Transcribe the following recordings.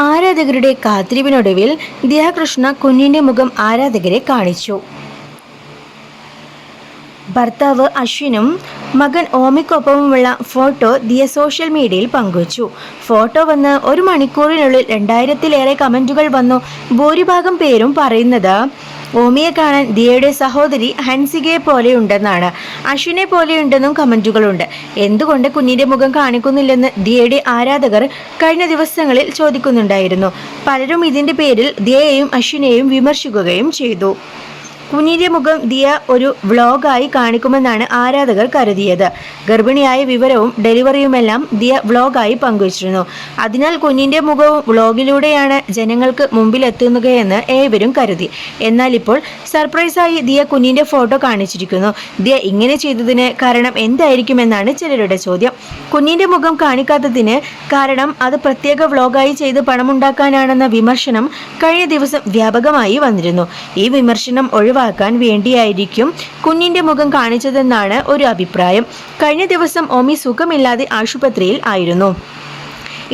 ആരാധകരുടെ കാത്തിരിപ്പിനൊടുവിൽ ദിയാകൃഷ്ണ കുഞ്ഞിന്റെ മുഖം ആരാധകരെ കാണിച്ചു. ഭർത്താവ് അശ്വിനും മകൻ ഓമിക്കൊപ്പമുള്ള ഫോട്ടോ ദിയ സോഷ്യൽ മീഡിയയിൽ പങ്കുവച്ചു. ഫോട്ടോ വന്ന് ഒരു മണിക്കൂറിനുള്ളിൽ രണ്ടായിരത്തിലേറെ കമന്റുകൾ വന്നു. ഭൂരിഭാഗം പേരും പറയുന്നത് ഓമിയെ കാണാൻ ദിയയുടെ സഹോദരി ഹൻസികയെ പോലെയുണ്ടെന്നാണ്. അശ്വിനെ പോലെയുണ്ടെന്നും കമന്റുകളുണ്ട്. എന്തുകൊണ്ട് കുഞ്ഞിന്റെ മുഖം കാണിക്കുന്നില്ലെന്ന് ദിയയുടെ ആരാധകർ കഴിഞ്ഞ ദിവസങ്ങളിൽ ചോദിക്കുന്നുണ്ടായിരുന്നു. പലരും ഇതിന്റെ പേരിൽ ദിയയെയും അശ്വിനെയും വിമർശിക്കുകയും ചെയ്തു. കുഞ്ഞിന്റെ മുഖം ദിയ ഒരു വ്ളോഗായി കാണിക്കുമെന്നാണ് ആരാധകർ കരുതിയത്. ഗർഭിണിയായ വിവരവും ഡെലിവറിയുമെല്ലാം ദിയ വ്ളോഗായി പങ്കുവച്ചിരുന്നു. അതിനാൽ കുഞ്ഞിന്റെ മുഖവും വ്ളോഗിലൂടെയാണ് ജനങ്ങൾക്ക് മുമ്പിലെത്തുകയെന്ന് ഏവരും കരുതി. എന്നാൽ ഇപ്പോൾ സർപ്രൈസായി ദിയ കുഞ്ഞിന്റെ ഫോട്ടോ കാണിച്ചിരിക്കുന്നു. ദിയ ഇങ്ങനെ ചെയ്തതിന് കാരണം എന്തായിരിക്കുമെന്നാണ് ചിലരുടെ ചോദ്യം. കുഞ്ഞിന്റെ മുഖം കാണിക്കാത്തതിന് കാരണം അത് പ്രത്യേക വ്ളോഗായി ചെയ്ത് പണമുണ്ടാക്കാനാണെന്ന വിമർശനം കഴിഞ്ഞ ദിവസം വ്യാപകമായി വന്നിരുന്നു. ഈ വിമർശനം ഒഴിവാക്കാൻ വേണ്ടിയായിരിക്കും കുഞ്ഞിന്റെ മുഖം കാണിച്ചതെന്നാണ് ഒരു അഭിപ്രായം. കഴിഞ്ഞ ദിവസം ഓമി സുഖമില്ലാതെ ആശുപത്രിയിൽ ആയിരുന്നു.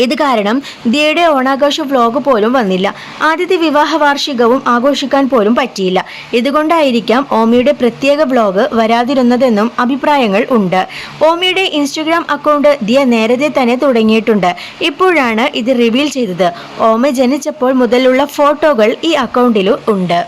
ഇത് കാരണം ദിയുടെ ഓണാഘോഷ വ്ലോഗ് പോലും വന്നില്ല. ആദ്യത്തെ വിവാഹ വാർഷികവും ആഘോഷിക്കാൻ പോലും പറ്റിയില്ല. ഇതുകൊണ്ടായിരിക്കാം ഓമിയുടെ പ്രത്യേക വ്ലോഗ് വരാതിരുന്നതെന്നും അഭിപ്രായങ്ങൾ ഉണ്ട്. ഓമിയുടെ ഇൻസ്റ്റഗ്രാം അക്കൗണ്ട് ദിയ നേരത്തെ തന്നെ തുടങ്ങിയിട്ടുണ്ട്. ഇപ്പോഴാണ് ഇത് റിവീൽ ചെയ്തത്. ഓമ ജനിച്ചപ്പോൾ മുതലുള്ള ഫോട്ടോകൾ ഈ അക്കൗണ്ടിലും ഉണ്ട്.